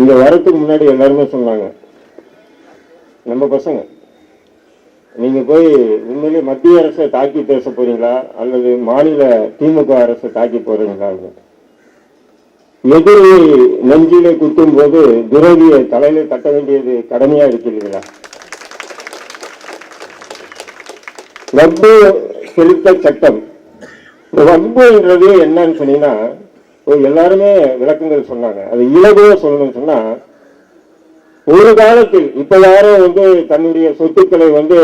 இங்க வரத்துக்கு முன்னாடி எல்லாருமே சொன்னாங்க. நம்ம பசங்க நீங்க போய் உண்மையிலே மத்திய அரசை தாக்கி பேச போறீங்களா? அல்லது மாநில திமுக அரசை தாக்கி போறீங்களா? எதிரியை நெஞ்சிலே குத்தும் போது துரோகியை தலையில கட்ட வேண்டியது கடமையா இருக்கிறீங்களா வம்பு செலுத்த சட்டம். இந்த வம்புன்றது என்னன்னு சொன்னீங்கன்னா எல்லாருமே விளக்கங்கள் சொன்னாங்க. அது இலகுவா சொல்லணும்னு சொன்னா ஒரு காலத்தில் இப்ப யாரும் வந்து தன்னுடைய சொத்துக்களை வந்து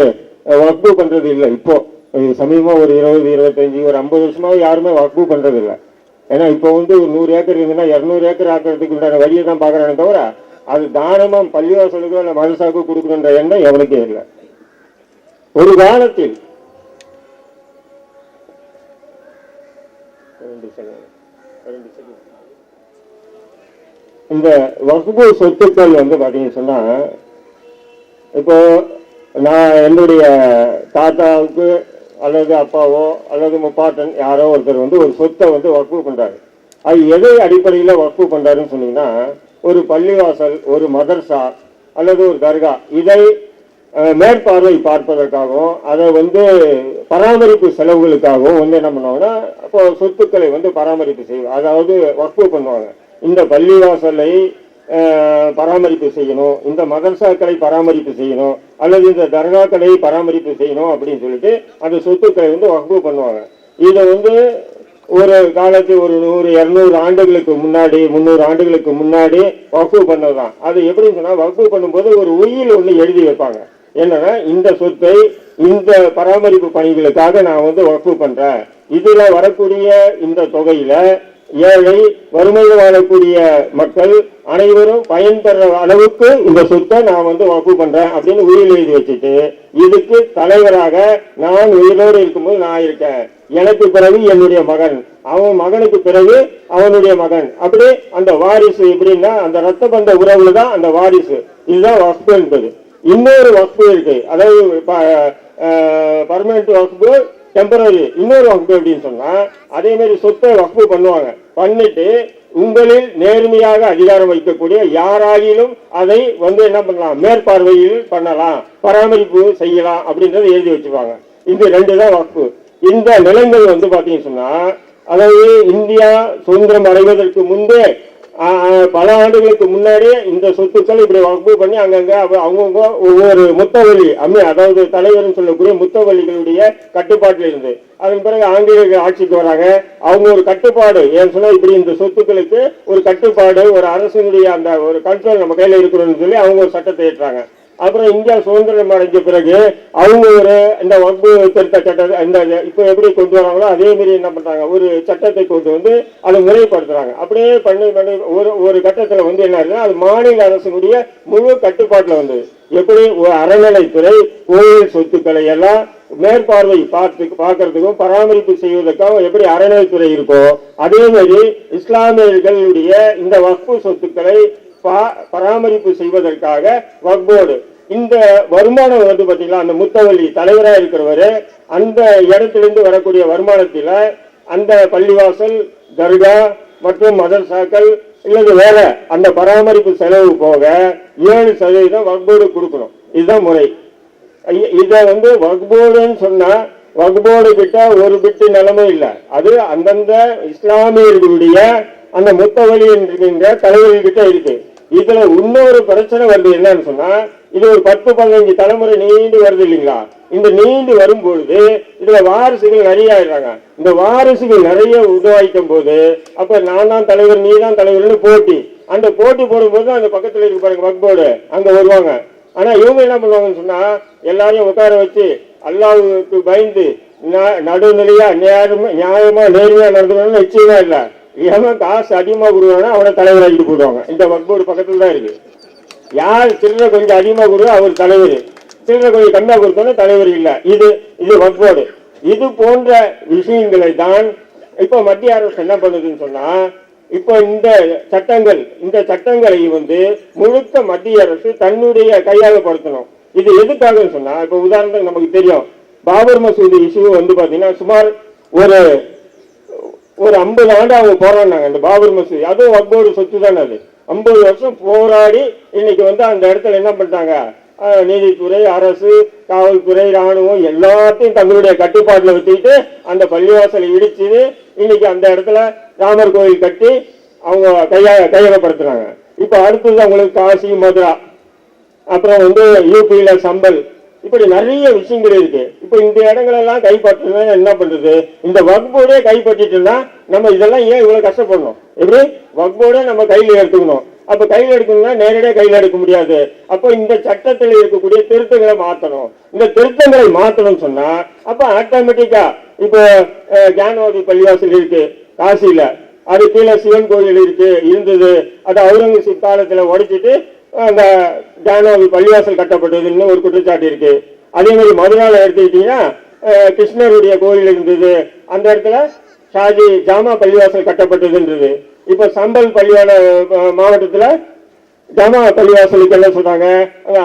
வக்பு பண்றது இல்லை. இப்போ சமீபமாக சமீபமா ஒரு இருபது இருபத்தஞ்சு ஒரு ஐம்பது வருஷமாவே யாருமே வக்பு பண்றது இல்லை. ஏன்னா இப்போ வந்து ஒரு நூறு ஏக்கர் இருந்ததுன்னா இருநூறு ஏக்கர் ஆக்கிறதுக்கு உண்டான வழியை தான் பார்க்குறானே தவிர அது தானமா பள்ளிவாசலுக்கோ இல்லை மதசாக்கோ கொடுக்கணுன்ற எண்ணம் எவனுக்கே இல்லை. ஒரு காலத்தில் ரெண்டு செகண்ட் இந்த வகுப்பு சொத்துக்கள் வந்து பார்த்தீங்கன்னு சொன்னால் இப்போ நான் என்னுடைய தாத்தாவுக்கு அல்லது அப்பாவோ அல்லது முப்பாட்டன் யாரோ ஒருத்தர் வந்து ஒரு சொத்தை வந்து வகுப்பு பண்ணுறாரு அது எதை அடிப்படையில் வகுப்பு பண்ணுறாருன்னு சொன்னீங்கன்னா ஒரு பள்ளிவாசல் ஒரு மதர்சா அல்லது ஒரு தர்கா இதை மேற்பார்வை பார்ப்பதற்காகவும் அதை வந்து பராமரிப்பு செலவுகளுக்காகவும் வந்து என்ன பண்ணுவாங்கன்னா இப்போ சொத்துக்களை வந்து பராமரிப்பு செய்வோம் அதாவது வக்ஃபு பண்ணுவாங்க. இந்த பள்ளிவாசலை பராமரிப்பு செய்யணும் இந்த மதரசாக்களை பராமரிப்பு செய்யணும் அல்லது இந்த தர்காக்களை பராமரிப்பு செய்யணும் அப்படின்னு சொல்லிட்டு அந்த சொத்துக்களை வந்து வகுப்பு பண்ணுவாங்க. இதை வந்து ஒரு காலத்து ஒரு நூறு இரநூறு ஆண்டுகளுக்கு முன்னாடி முந்நூறு ஆண்டுகளுக்கு முன்னாடி வக்ஃபு பண்ணதுதான். அது எப்படின்னு சொன்னால் வகுப்பு பண்ணும்போது ஒரு உயில் ஒன்று எழுதி வைப்பாங்க. என்னன்னா இந்த சொத்தை இந்த பராமரிப்பு பணிகளுக்காக நான் வந்து வக்ஃபு பண்றேன். இதுல வரக்கூடிய இந்த தொகையில ஏழை வறுமையில் வாழக்கூடிய மக்கள் அனைவரும் பயன்பெற அளவுக்கு இந்த சொத்தை நான் வந்து வகுப்பு பண்றேன் அப்படின்னு உயிர் எழுதி வச்சுட்டு இதுக்கு தலைவராக நான் உயிரோடு இருக்கும்போது நான் இருக்கேன். எனக்கு பிறகு என்னுடைய மகன். அவன் மகனுக்கு பிறகு அவனுடைய மகன். அப்படி அந்த வாரிசு எப்படின்னா அந்த ரத்த பந்த உறவுல தான் அந்த வாரிசு. இதுதான் வக்ஃபு என்பது. இன்னொரு வகுப்பு இருக்கு. அதாவது பர்மனன்ட் வகுப்பு டெம்பரரி இன்னொரு வகுப்பு அப்படின்னு சொன்னா அதே மாதிரி சொத்தை வகுப்பு பண்ணுவாங்க. பண்ணிட்டு உங்களில் நேர்மையாக அதிகாரம் வைக்கக்கூடிய யாராகிலும் அதை வந்து என்ன பண்ணலாம் மேற்பார்வையில் பண்ணலாம். பராமரிப்பு செய்யலாம் அப்படின்றத எழுதி வச்சுப்பாங்க இது ரெண்டு தான் வகுப்பு. இந்த நிலங்கள் வந்து பாத்தீங்கன்னு சொன்னா அதாவது இந்தியா சுதந்திரம் அடைவதற்கு முன்பே பல ஆண்டுகளுக்கு முன்னாடியே இந்த சொத்துக்கள் இப்படி வகுப்பு பண்ணி அங்கங்க அவங்கவுங்க ஒவ்வொரு முத்தவழி அம்மி அதாவது தலைவர்னு சொல்லக்கூடிய முத்தவழிகளுடைய கட்டுப்பாட்டில் இருந்து. அதன் பிறகு ஆங்கிலேயர்கள் ஆட்சிக்கு வராங்க. அவங்க ஒரு கட்டுப்பாடு. ஏன்னு சொன்னா இப்படி இந்த சொத்துக்களுக்கு ஒரு கட்டுப்பாடு ஒரு அரசினுடைய அந்த ஒரு கண்ட்ரோல் நம்ம கையில இருக்கணும்னு சொல்லி அவங்க ஒரு சட்டத்தை ஏற்றாங்க. அப்புறம் இந்தியா சுதந்திரம் அடைஞ்ச பிறகு அவங்க ஒரு இந்த வகுப்பு திருத்த சட்டத்தை இந்த இப்போ எப்படி கொண்டு வராங்களோ அதே மாதிரி என்ன பண்றாங்க? ஒரு சட்டத்தை கொண்டு வந்து அதை முறைப்படுத்துறாங்க அப்படியே பண்ணி பண்ணி ஒரு ஒரு கட்டத்தில் வந்து என்ன ஆகுதுன்னா அது மாநில அரசுடைய முழு கட்டுப்பாட்டில் வந்தது எப்படி அறநிலைத்துறை கோயில் சொத்துக்களை எல்லாம் மேற்பார்வை பார்த்து பார்க்கறதுக்கும் பராமரிப்பு செய்வதற்காக எப்படி அறநிலைத்துறை இருக்கோ அதே மாதிரி இஸ்லாமியர்களுடைய இந்த வக்ஃபு சொத்துக்களை பராமரிப்பு செய்வதற்காக வக்போர்டு. இந்த வருமானம் வந்து பாத்தீங்களா அந்த முத்தவள்ளி தலைவராக இருக்கிறவர் அந்த இடத்திலிருந்து வரக்கூடிய வருமானத்தில் அந்த பள்ளிவாசல் தர்கா மற்றும் மதர்சாக்கள் இல்லது வேற அந்த பராமரிப்பு செலவு போக ஏழு சதவீதம் வக்போர்டு கொடுக்கணும். இதுதான் முறை. இதை வந்து வக்போர்டுன்னு சொன்னா வக்போர்டு கிட்ட ஒரு பிட்டு நிலைமை இல்லை. அது அந்தந்த இஸ்லாமியர்களுடைய அந்த முத்தவழி என்கின்ற தலைவர்கள்கிட்ட இருக்கு. இதுல இன்னொரு பிரச்சனை வருது என்னன்னு சொன்னா இது ஒரு பத்து பதினஞ்சு தலைமுறை நீண்டு வருது இல்லைங்களா? இந்த நீண்டு வரும்பொழுது இதுல வாரிசுகள் நிறைய ஆயிடுறாங்க. இந்த வாரிசுகள் நிறைய உருவாக்கும் போது அப்ப நான் தான் தலைவர் நீ தான் தலைவர்னு போட்டி. அந்த போட்டி போடும்போது அந்த பக்கத்துல இருக்கு பாருங்க வக்போர்டு அங்க வருவாங்க. ஆனா இவங்க என்ன பண்ணுவாங்கன்னு சொன்னா எல்லாரையும் உட்கார வச்சு அல்லாவுக்கு பயந்து ந- நடுநிலையா நியாயமா நியாயமா நேர்மையா நடந்து நிச்சயமா இல்லை. எவன் காசு அதிகமாக கொடுவானோ அவனை தலைவராக்கிட்டு போடுவாங்க இந்த வக்போர்டு பக்கத்தில் தான் இருக்கு. யார் திருட கொஞ்சம் அதிகமாக கொடுவோ அவர் தலைவர். திருட கொஞ்சம் கம்மியாக கொடுத்தோன்னா தலைவர் இல்லை. இது இது வக்போர்டு. இது போன்ற விஷயங்களை தான் இப்போ மத்திய அரசு என்ன பண்ணுதுன்னு சொன்னால் இப்போ இந்த சட்டங்கள் இந்த சட்டங்களை வந்து முழுக்க மத்திய அரசு தன்னுடைய கையாளப்படுத்தணும். இது எதுக்காகன்னு சொன்னால் இப்போ உதாரணத்துக்கு நமக்கு தெரியும். பாபர் மசூதி இஷ்யூ வந்து பார்த்தீங்கன்னா சுமார் ஒரு ஒரு ஐம்பது ஆண்டு அவங்க போராடினாங்க அந்த பாபர் மசூதி. அதுவும் வக்போர்டு சொத்து தானே அது. ஐம்பது வருஷம் போராடி இன்னைக்கு வந்து அந்த இடத்துல என்ன பண்ணிட்டாங்க? நீதித்துறை அரசு காவல்துறை ராணுவம் எல்லாத்தையும் தங்களுடைய கட்டுப்பாட்டில் வச்சுக்கிட்டு அந்த பள்ளிவாசலை இடிச்சு இன்னைக்கு அந்த இடத்துல ராமர் கோயில் கட்டி அவங்க கையா கையகப்படுத்துறாங்க. இப்ப அடுத்தது அவங்களுக்கு காசி மதுரா அப்புறம் வந்து யூபியில சம்பல். இப்படி நிறைய விஷயங்கள் இருக்கு. இப்ப இந்த இடங்களெல்லாம் கைப்பற்றுனா என்ன பண்றது? இந்த வக்போர்டே கைப்பற்றிட்டுன்னா நம்ம இதெல்லாம் ஏன் இவ்வளவு கஷ்டப்படணும்? எப்படி? வக்போர்டே நம்ம கையில எடுத்துக்கணும். அப்ப கையில எடுக்கணும்னா நேரடியாக கையில எடுக்க முடியாது. அப்போ இந்த சட்டத்தில் இருக்கக்கூடிய திருத்தங்களை மாத்தணும். இந்த திருத்தங்களை மாற்றணும்னு சொன்னா அப்ப ஆட்டோமேட்டிக்கா இப்போ ஜானவாதி பள்ளிவாசல் இருக்கு காசியில. அது கீழே சிவன் கோயில் இருக்கு இருந்தது. அது அவுரங்கசீப் காலத்துல உடைச்சிட்டு அந்த ஜானவாதி பள்ளிவாசல் கட்டப்பட்டதுன்னு ஒரு குற்றச்சாட்டு இருக்கு. அதே மாதிரி மதுரால எடுத்துக்கிட்டீங்கன்னா கிருஷ்ணருடைய கோயில் இருந்தது. அந்த இடத்துல ஷாஜி ஜாமா பள்ளிவாசல் கட்டப்பட்டதுன்றது. இப்ப சம்பல் பள்ளியான மாவட்டத்தில் மாவட்டத்துல ஜாமா பள்ளிவாசலுக்கு என்ன சொல்றாங்க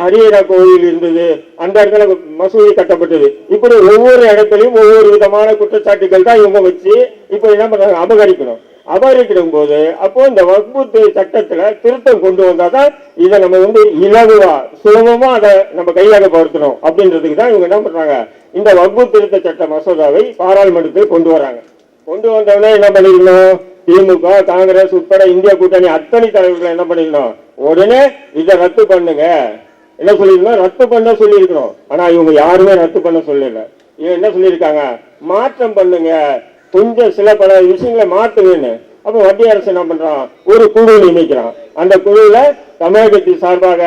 ஹரியரா கோயில் இருந்தது. அந்த இடத்துல மசூதி கட்டப்பட்டது. இப்படி ஒவ்வொரு இடத்துலயும் ஒவ்வொரு விதமான குற்றச்சாட்டுகள் தான் இவங்க வச்சு இப்ப என்ன பண்றாங்க? அபகரிக்கணும். அபகரிக்கிடும் போது அப்போ இந்த வக்பு சட்டத்துல திருத்தம் கொண்டு வந்தாதான் இதை நம்ம வந்து இலகுவா சுலபமா அதை நம்ம கையகப்படுத்தணும் அப்படின்றதுக்கு தான் இவங்க என்ன பண்றாங்க? இந்த வக்பு திருத்த சட்ட மசோதாவை பாராளுமன்றத்தில் கொண்டு வராங்க. கொண்டு வந்தவனே என்ன பண்ணிருக்கணும் திமுக காங்கிரஸ் உட்பட இந்திய கூட்டணி அத்தனை தலைவர்கள் என்ன பண்ணிருக்கணும் உடனே இதை ரத்து பண்ணுங்க. என்ன சொல்லியிருந்தோம்? ரத்து பண்ண சொல்லியிருக்கணும் ஆனா இவங்க யாருமே ரத்து பண்ண சொல்லல. இவன் என்ன சொல்லியிருக்காங்க? மாற்றம் பண்ணுங்க. கொஞ்சம் சில பல விஷயங்களை மாற்றுவேன்னு அப்போ மத்திய அரசு என்ன பண்ணுறான் ஒரு குழு நியமிக்கிறான் அந்த குழுவில் தமிழகத்தின் சார்பாக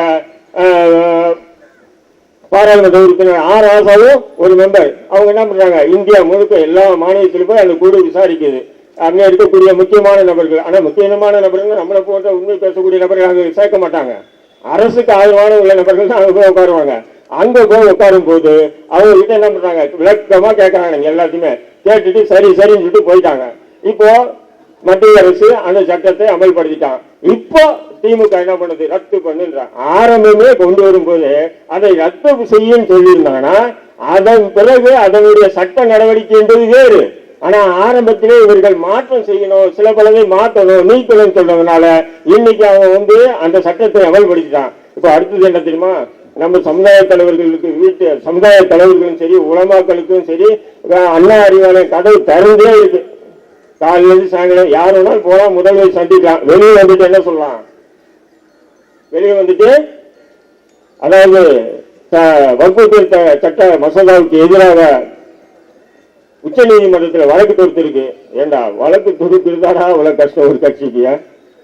பாராளுமன்ற உறுப்பினர் ஆர் ஆசாவும் ஒரு மெம்பர் அவங்க என்ன பண்ணுறாங்க இந்தியா முழுக்க எல்லா மாநிலத்திலும் போய் அந்த குழு விசாரிக்குது. அங்கே இருக்கக்கூடிய முக்கியமான நபர்கள். ஆனால் முக்கியமான நபர்கள் நம்மளை போன்ற உண்மை பேசக்கூடிய நபர்கள் அங்கே சேர்க்க மாட்டாங்க. அரசுக்கு ஆதரவான உள்ள நபர்கள் தான் அங்கே போய் உட்காருவாங்க. அங்கே போய் உட்காரும் போது அவங்க கிட்ட என்ன பண்ணுறாங்க விளக்கமாக கேட்குறாங்க எல்லாத்தையுமே. கேட்டுட்டு சரி சரின்னு சொல்லிட்டு போயிட்டாங்க. இப்போ மத்திய அரசு அந்த சட்டத்தை அமல்படுத்திட்டான். இப்போ திமுக என்ன பண்ணுது? ரத்து பண்ணுன்றான் ஆரம்பமே கொண்டு வரும்போது அதை ரத்து செய்யும் சொல்லியிருந்தாங்கன்னா அதன் பிறகு அதனுடைய சட்ட நடவடிக்கை என்பது வேறு. ஆனா ஆரம்பத்திலே இவர்கள் மாற்றம் செய்யணும் சில பலதை மாற்றணும் நீக்கணும் சொன்னதுனால இன்னைக்கு அவன் வந்து அந்த சட்டத்தை அமல்படுத்திட்டான். இப்போ அடுத்தது என்ன தெரியுமா? நம்ம சமுதாய தலைவர்களுக்கு வீட்டு சமுதாய தலைவர்களும் சரி உலமாக்களுக்கும் சரி அண்ணா அறிவாலயம் கதவு திறந்தே இருக்கு. காலையில சாயங்காலம் யார் வேணாலும் போகலாம் முதல்வர் சந்திக்கலாம். வெளியே வந்துட்டு என்ன சொல்லலாம்? வெளியே வந்துட்டு அதாவது வகுப்பு திருத்த சட்ட மசோதாவுக்கு எதிராக உச்ச நீதிமன்றத்தில் வழக்கு தொடுத்திருக்கு. ஏண்டா வழக்கு தொடுக்கிறதாடா அவ்வளவு கஷ்டம் ஒரு கட்சிக்கு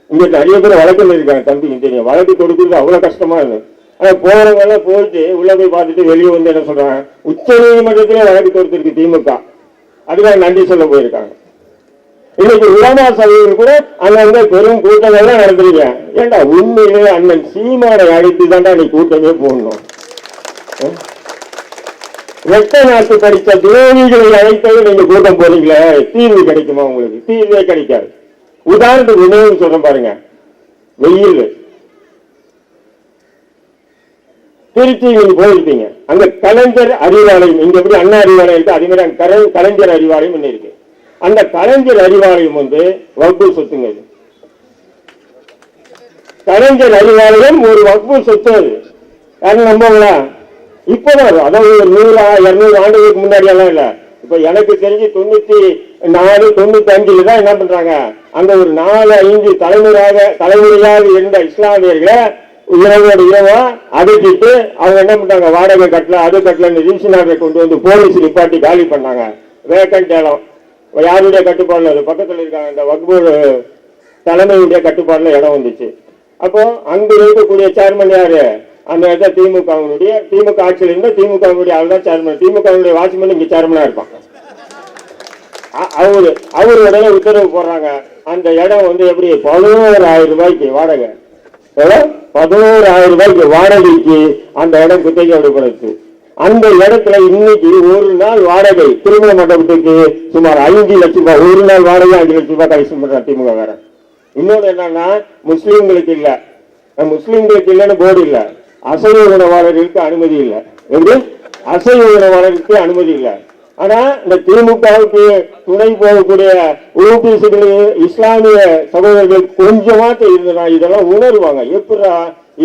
உங்களுக்கு நிறைய பேர் வழக்கில் இருக்காங்க தம்பிக்கு தெரியும் வழக்கு தொடுக்கிறது அவ்வளவு கஷ்டமா இருக்கு. ஆனா போறவங்க எல்லாம் போயிட்டு உள்ள போய் பார்த்துட்டு வெளியே வந்து என்ன சொல்றாங்க? உச்ச நீதிமன்றத்தில் வழக்கு தொடுத்திருக்கு திமுக. அதுக்காக நன்றி சொல்ல போயிருக்காங்க. இன்னைக்கு உலமா சபையில் கூட அங்க பெரும் கூட்டங்கள்லாம் நடத்துறீங்க ஏண்டா உண்மையிலே அண்ணன் சீமானை அழைத்து தாண்டா நீ கூட்டமே போடணும்? வெட்ட ரெட்ட நாட்டு படித்த துரோகிகளை அழைத்தது நீங்க கூட்டம் போறீங்களே? தீர்வு கிடைக்குமா உங்களுக்கு? தீர்வே கிடைக்காது. உதாரணத்துக்கு உணவு சொல்றேன் பாருங்க. வெயில். திருச்சி நீங்க போயிருப்பீங்க. அங்க கலைஞர் அறிவாலயம் இங்க எப்படி அண்ணா அறிவாலயம் இருக்கு அதே மாதிரி அங்க கலைஞர் அறிவாலயம் ஒன்று இருக்கு. அந்த கலைஞர் அறிவாலயம் வந்து வகுப்பு சொத்துங்க கலைஞர் அறிவாலயம் ஒரு வகுப்பு சொத்து அது. யாரும் நம்புவாங்களா? இப்பதான் அதாவது ஒரு நூறு இருநூறு ஆண்டுகளுக்கு முன்னாடி எல்லாம் இல்ல. இப்ப எனக்கு தெரிஞ்சு தொண்ணூத்தி நாலு தொண்ணூத்தி அஞ்சுல தான் என்ன பண்றாங்க? அந்த ஒரு நாலு ஐந்து தலைமுறையாக தலைமுறையாக இருந்த இஸ்லாமியர்களை இரவோடு இரவா அடைச்சிட்டு அவங்க என்ன பண்றாங்க வாடகை கட்டல அது கட்டலன்னு ரிஜிஸ்டர் கொண்டு வந்து போலீஸ் நிப்பாட்டி காலி பண்ணாங்க. வேக்கண்ட் இடம் யாருடைய கட்டுப்பாடுல? அது பக்கத்தில் இருக்காங்க. இந்த வக்பூர் தலைமையுடைய கட்டுப்பாடுல இடம் வந்துச்சு. அப்போ அங்கு இருக்கக்கூடிய சேர்மன் யாரு? அந்த இடத்துல திமுகவினுடைய திமுக ஆட்சியில் இருந்தால் திமுகவினுடைய ஆள் தான் சேர்மன் திமுகவினுடைய வாட்ச்மேன் இங்க சேர்மனா இருப்பான். அ- அவரு அவர் உடனே உத்தரவு போடுறாங்க. அந்த இடம் வந்து எப்படி? பதினோராயிரம் ரூபாய்க்கு வாடகை. பதினோராயிரம் ரூபாய்க்கு வாடகைக்கு அந்த இடம் குத்தகை விடப்படுது அந்த இடத்துல இன்னைக்கு ஒரு நாள் வாடகை. திருமண மண்டபத்துக்கு சுமார் ஐந்து லட்சம் ரூபாய் ஒரு நாள் வாடகை அஞ்சு லட்சம் ரூபாய் கலெக்ஷன் பண்ற திமுக வேற. இன்னொன்று என்னன்னா முஸ்லீம்களுக்கு இல்ல. முஸ்லீம்களுக்கு இல்லைன்னு போர்டு இல்லை. அசைவ உணவாளர்களுக்கு அனுமதி இல்லை. எப்படி? அசைவ உணவாளருக்கு அனுமதி இல்லை. ஆனா இந்த திமுகவுக்கு துணை போகக்கூடிய ஓபிசிகள் இஸ்லாமிய சகோதரர்கள் கொஞ்சமாட்டு இருந்தனா இதெல்லாம் உணர்வாங்க. எப்படா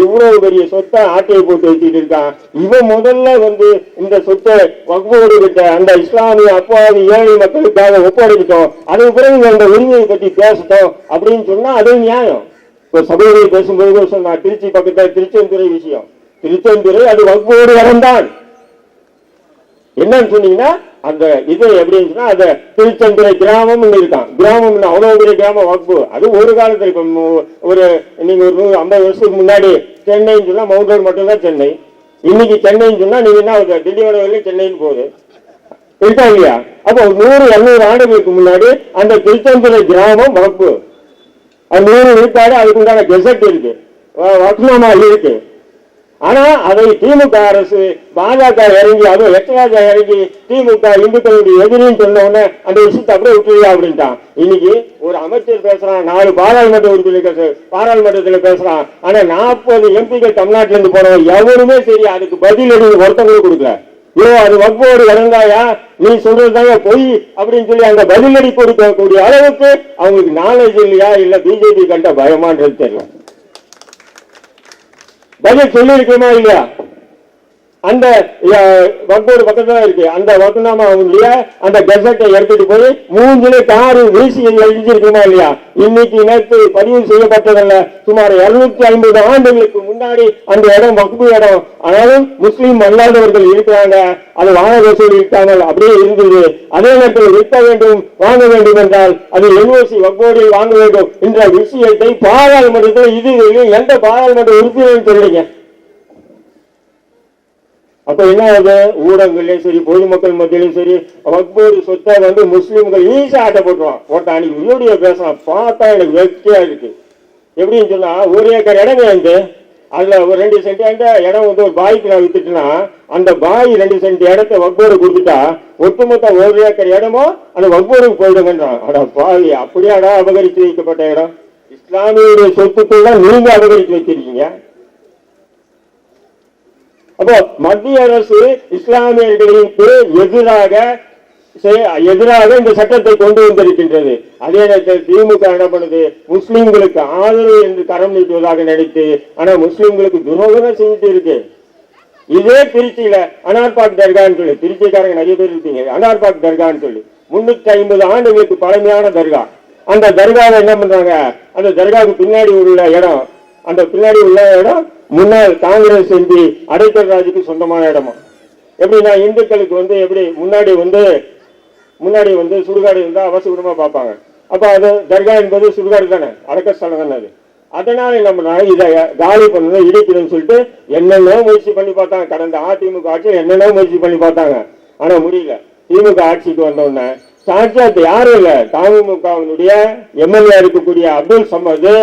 இவ்வளவு பெரிய சொத்தை ஆட்டையை போட்டு வச்சுட்டு இருக்கான்? இவன் முதல்ல வந்து இந்த சொத்தை வகுப்போடு கிட்ட அந்த இஸ்லாமிய அப்பாவி ஏழை மக்களுக்காக ஒப்படைக்கிட்டோம். அதுக்கு பிறகு அந்த உரிமையை பற்றி பேசட்டும் அப்படின்னு சொன்னா அது நியாயம். இப்போ சகோதரி பேசும்போது சொன்னா திருச்சி பக்கத்தில் திருச்செந்துறை விஷயம். திருச்செந்துறை அது வகுப்போடு வரந்தான் என்னன்னு சொன்னீங்கன்னா அந்த இது எப்படின்னு இருந்துச்சுன்னா அந்த திருச்செந்துறை கிராமம் இருக்கான் கிராமம் அவ்வளவு பெரிய கிராம வகுப்பு அது ஒரு காலத்துல இப்ப ஒரு நீங்க ஒரு நூறு ஐம்பது வருஷத்துக்கு முன்னாடி சென்னைன்னு சொன்னா மவுண்ட் ரோடு மட்டும்தான் சென்னை. இன்னைக்கு சென்னைன்னு சொன்னா நீங்க என்ன ஆகுது? திண்டிவன சென்னைன்னு போகுது. இருக்கா இல்லையா? அப்போ ஒரு நூறு இரநூறு ஆண்டுகளுக்கு முன்னாடி அந்த திருச்செந்துறை கிராமம் வகுப்பு அது நூறு விழுக்காடு அதுக்குண்டான கெசட் இருக்கு. வக்னாமா இருக்கு. ஆனா அதை திமுக அரசு பாஜக இறங்கி அதுவும் எட்டராஜா இறங்கி திமுக இந்துக்களுடைய எதிரின்னு சொன்ன அந்த விஷயத்தை அப்படியே விட்டுருவா அப்படின்ட்டான். இன்னைக்கு ஒரு அமைச்சர் பேசுறான் நாலு பாராளுமன்ற உறுப்பினர்கள் பாராளுமன்றத்தில் பேசுறான். ஆனா நாற்பது எம்பிக்கள் தமிழ்நாட்டில இருந்து போனவங்க எவருமே சரி அதுக்கு பதில் எடுத்து ஒருத்தவங்களுக்கு கொடுக்கல. ஐயோ அது வக்போடு இறந்தாயா? நீ சொல்றதுதாங்க பொய் அப்படின்னு சொல்லி அங்க பதிலடி கொடுக்கக்கூடிய அளவுக்கு அவங்களுக்கு நாலேஜ் இல்லையா? இல்ல பிஜேபி கண்ட பயமான்றது தெரியல. பதில் சொல்லியிருக்கோமா இல்லையா? அந்த வக்கோடு பக்கத்துல இருக்கு. அந்த வக்குநாமா அந்த கெசட்டை எடுத்துட்டு போய் மூஞ்சில காரு வீசி எழுதியிருக்குமா இல்லையா? இன்னைக்கு நேற்று பதிவு செய்யப்பட்டதல்ல. சுமார் இருநூத்தி ஐம்பது ஆண்டுகளுக்கு முன்னாடி அந்த இடம் வக்பு இடம். ஆனாலும் முஸ்லீம் அல்லாதவர்கள் இருக்கிறாங்க. அது வாங்க வசூல் அப்படியே இருந்தது. அதே நேரத்தில் விற்க வேண்டும் வாங்க வேண்டும் என்றால் அது என்ஓசி வக்போடில் வாங்க வேண்டும் என்ற விஷயத்தை பாராளுமன்றத்தில் இது எந்த பாராளுமன்ற உறுப்பினரும் சொல்லுங்க அப்ப என்ன ஆகுது? ஊடகங்கள்லயும் சரி பொதுமக்கள் மத்தியிலும் சரி வக்பூர் சொத்தை வந்து முஸ்லீம்கள் ஈஸியா ஆட்ட போட்டுருவான். போட்டா அன்னைக்கு வீடியோ பேசலாம் பார்த்தா எனக்கு வெற்றியா இருக்கு. எப்படின்னு சொன்னா ஒரு ஏக்கர் இடம் வந்து அதுல ஒரு ரெண்டு சென்ட் இடம் வந்து ஒரு பாய்க்கு நான் வித்துட்டுனா அந்த பாய் ரெண்டு சென்ட் இடத்த வக்போடு கொடுத்துட்டா ஒட்டுமொத்த ஒரு ஏக்கர் இடமோ அந்த வக்போருக்கு போயிடுங்கன்றான் அட பாய் அப்படியாடா அபகரித்து வைக்கப்பட்ட இடம்? இஸ்லாமிய சொத்துக்குள்ள நீங்க அபகரித்து வச்சிருக்கீங்க அப்போ மத்திய அரசு இஸ்லாமியர்களுக்கு எதிராக எதிராக இந்த சட்டத்தை கொண்டு வந்திருக்கின்றது. அதே நேரத்தில் திமுக என்ன பண்ணுது? முஸ்லிம்களுக்கு ஆதரவு என்று கரம் நீட்டுவதாக நினைத்து ஆனா முஸ்லிம்களுக்கு துரோகம் செஞ்சுட்டு இருக்கு. இதே திருச்சியில அனார்பாக் தர்கான்னு சொல்லி திருச்சிக்காரங்க நிறைய பேர் இருக்கீங்க. அனார்பாக் தர்கான்னு சொல்லி முன்னூத்தி ஐம்பது ஆண்டுகளுக்கு பழமையான தர்கா. அந்த தர்காவை என்ன பண்றாங்க? அந்த தர்காவுக்கு பின்னாடி உள்ள இடம் அந்த பின்னாடி உள்ள இடம் முன்னாள் காங்கிரஸ் எம்பி அடைக்கல் ராஜுக்கு சொந்தமான இடமா? எப்படின்னா இந்துக்களுக்கு வந்து எப்படி முன்னாடி வந்து முன்னாடி வந்து சுடுகாடு இருந்தால் அவசரமா பார்ப்பாங்க. அப்போ அது தர்கா என்பது சுடுகாடு தானே? அடக்கஸ்தலம் தானே அது. அதனால நம்ம இதை காலி பண்ணணும் இடிக்கணும்னு சொல்லிட்டு என்னென்ன முயற்சி பண்ணி பார்த்தாங்க. கடந்த அதிமுக ஆட்சி என்னென்ன முயற்சி பண்ணி பார்த்தாங்க. ஆனால் முடியல. திமுக ஆட்சிக்கு வந்தோடனே சாட்சாத் யாரும் இல்லை. தமுகவினுடைய எம்எல்ஏ இருக்கக்கூடிய அப்துல் சமது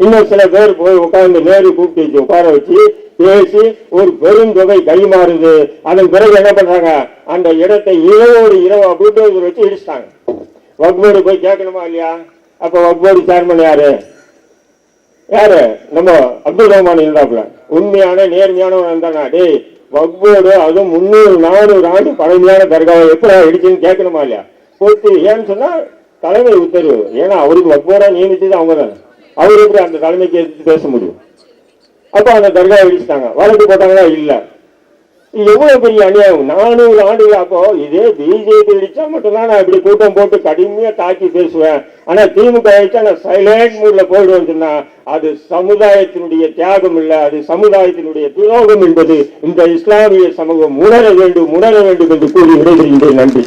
இன்னும் சில பேர் போய் உட்கார்ந்து நேரு கூப்பிட்டு வச்சு உட்கார வச்சு பேசி ஒரு பெருந்தொகை கைமாறுது. அதன் பிறகு என்ன பண்றாங்க? அந்த இடத்தை இரவோடு இரவு புல்டோசர் வச்சு இடிச்சிட்டாங்க. வக்போர்டு போய் கேட்கணுமா இல்லையா? அப்ப வக்போர்டு சேர்மன் யாரு? யாரு? நம்ம அப்துல் ரஹ்மான் இருந்தாப்புல. உண்மையான நேர்மையானவன் இருந்தானா டேய் வக்போர்டு அதுவும் முந்நூறு நானூறு ஆண்டு பழமையான தர்காவை எப்படி இடிச்சுன்னு கேட்கணுமா இல்லையா? போட்டு ஏன்னு சொன்னா தலைமை உத்தரவு. ஏன்னா அவருக்கு வக்போரா நியமிச்சது அவங்க தானே அவர் எப்படி அந்த தலைமைக்கு எதிர்த்து பேச முடியும். அப்போ அந்த தர்காவை இடிச்சிட்டாங்க வழக்கு போட்டாங்களா? இல்லை. எவ்வளோ எவ்வளவு பெரிய அநியாயம். நானூறு ஆண்டுகள் அப்போ இதே பிஜேபி அடிச்சா மட்டும்தான் நான் இப்படி கூட்டம் போட்டு கடுமையா தாக்கி பேசுவேன். ஆனா திமுக அடிச்சா நான் சைலண்ட் மூட்ல போயிடுவேன் சொன்னா அது சமுதாயத்தினுடைய தியாகம் இல்லை. அது சமுதாயத்தினுடைய துரோகம் என்பது இந்த இஸ்லாமிய சமூகம் உணர வேண்டும் உணர வேண்டும் என்று கூறி விடைபெறுகின்றேன் நன்றி.